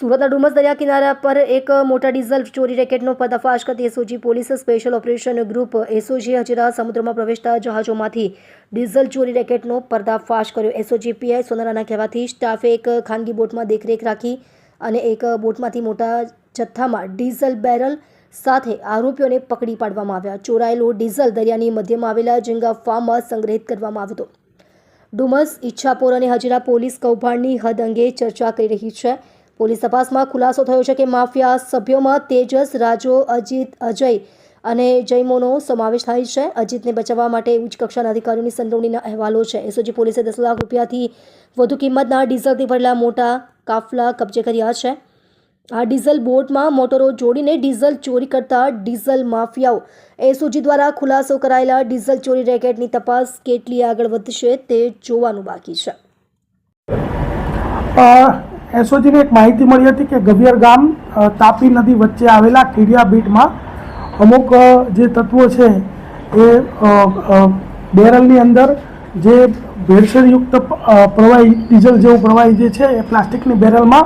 સુરતના ડુમસ દરિયા કિનારા પર એક મોટા ડીઝલ ચોરી રેકેટનો પર્દાફાશ કરતી SOG police special operation group SOG Hazira સમુદ્રમાં પ્રવેશતા જહાજોમાંથી ડીઝલ ચોરી રેકેટનો પર્દાફાશ કર્યો. એસઓજી પીઆઈ સોનારાના કહેવાથી સ્ટાફે એક ખાનગી બોટમાં દેખરેખ રાખી અને એક બોટમાંથી મોટા જથ્થામાં ડીઝલ બેરલ સાથે આરોપીઓને પકડી પાડવામાં આવ્યા. ચોરાયેલો ડીઝલ દરિયાની મધ્યમાં આવેલા જિંગા ફાર્મમાં સંગ્રહિત કરવામાં આવ્યો હતો. ડુમસ, ઈચ્છાપોર અને હજીરા પોલીસ કૌભાંડની હદ અંગે ચર્ચા કરી રહી છે. પોલીસ તપાસમાં ખુલાસો થયો છે કે માફિયા સભ્યોમાં તેજસ, રાજો, અજીત, અજય અને જૈમોનો સમાવેશ થાય છે. અજીતને બચાવવા માટે ઉચ્ચ કક્ષાના અધિકારીઓની સંડોવણીના અહેવાલો છે. એસઓજી પોલીસે દસ લાખ રૂપિયાથી વધુ કિંમતના ડીઝલથી ભરેલા મોટા કાફલા કબજે કર્યા છે. આ ડીઝલ બોટમાં મોટરો જોડીને ડીઝલ ચોરી કરતા ડીઝલ માફિયાઓ. એસઓજી દ્વારા ખુલાસો કરાયેલા ડીઝલ ચોરી રેકેટની તપાસ કેટલી આગળ વધશે તે જોવાનું બાકી છે. એસઓજીને એક માહિતી મળી હતી કે ગવિયર ગામ તાપી નદી વચ્ચે આવેલા કીડિયા બીટમાં અમુક જે તત્વો છે એ બેરલની અંદર જે ભેળસેળયુક્ત પ્રવાહી, ડીઝલ જેવું પ્રવાહી જે છે એ પ્લાસ્ટિકની બેરલમાં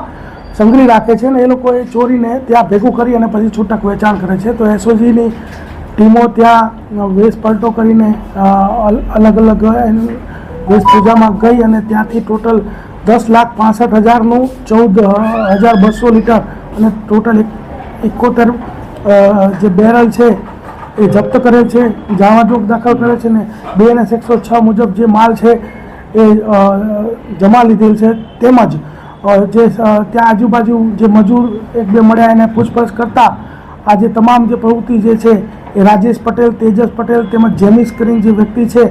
સંગ્રહી રાખે છે અને એ લોકો એ ચોરીને ત્યાં ભેગું કરી અને પછી છૂટક વેચાણ કરે છે. તો એસઓજીની ટીમો ત્યાં વેશ પલટો કરીને અલગ અલગ એની વેશભૂષામાં ગઈ અને ત્યાંથી ટોટલ દસ લાખ પાસઠ હજારનું ચૌદ હજાર બસો લીટર અને ટોટલ એકોતેર જે બેરલ છે એ જપ્ત કરે છે જાવાજોગ દાખલ કરે છે ને બે અને એકસો છ મુજબ જે માલ છે એ જમા લીધેલ છે. તેમજ જે ત્યાં આજુબાજુ જે મજૂર એક બે મળ્યા એને પૂછપરછ કરતાં આજે તમામ જે પ્રવૃત્તિ જે છે એ રાજેશ પટેલ, તેજસ પટેલ તેમજ જેમિસ કરીને જે વ્યક્તિ છે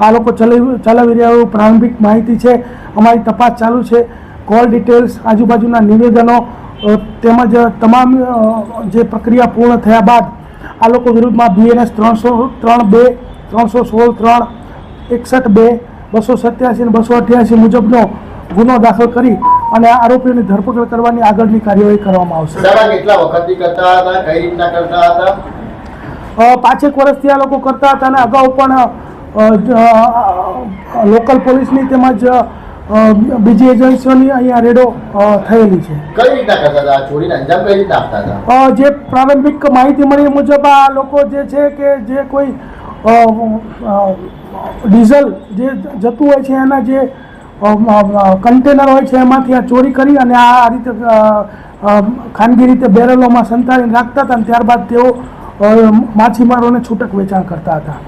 આ લોકો ચલાવી ચલાવી રહ્યા એવું પ્રારંભિક માહિતી છે અમારી તપાસ ચાલુ છે. કોલ ડિટેલ્સ આજુબાજુના નિવેદનો તેમજ તમામ જે પ્રક્રિયા પૂર્ણ થયા બાદ આ લોકો વિરુદ્ધમાં બીએનએસ ત્રણસો ત્રણ બે ત્રણસો સોળ ત્રણ એકસઠ બે બસો સત્યાસી અને બસો અઠ્યાસી મુજબનો ગુનો દાખલ કરી અને આરોપીઓની ધરપકડ કરવાની આગળની કાર્યવાહી કરવામાં આવશે. કેટલા વખતથી કરતા હતા કઈ રીતના કરતા હતા? પાંચેક વર્ષથી આ લોકો કરતા હતા અને અગાઉ પણ લોકલ પોલીસની તેમજ બીજી એજન્સીઓની અહીંયા રેડો થયેલી છે. કઈ રીતના કરતા હતા? ચોરીને અંજામ કઈ રીતના આપતા હતા? જે પ્રારંભિક માહિતી મળી મુજબ આ લોકો જે છે કે જે કોઈ ડીઝલ જે જતું હોય છે એના જે કન્ટેનર હોય છે એમાંથી આ ચોરી કરી અને આ રીતે ખાનગી રીતે બેરલોમાં સંતાડીને રાખતા હતા અને ત્યારબાદ તેઓ માછીમારોને છૂટક વેચાણ કરતા હતા.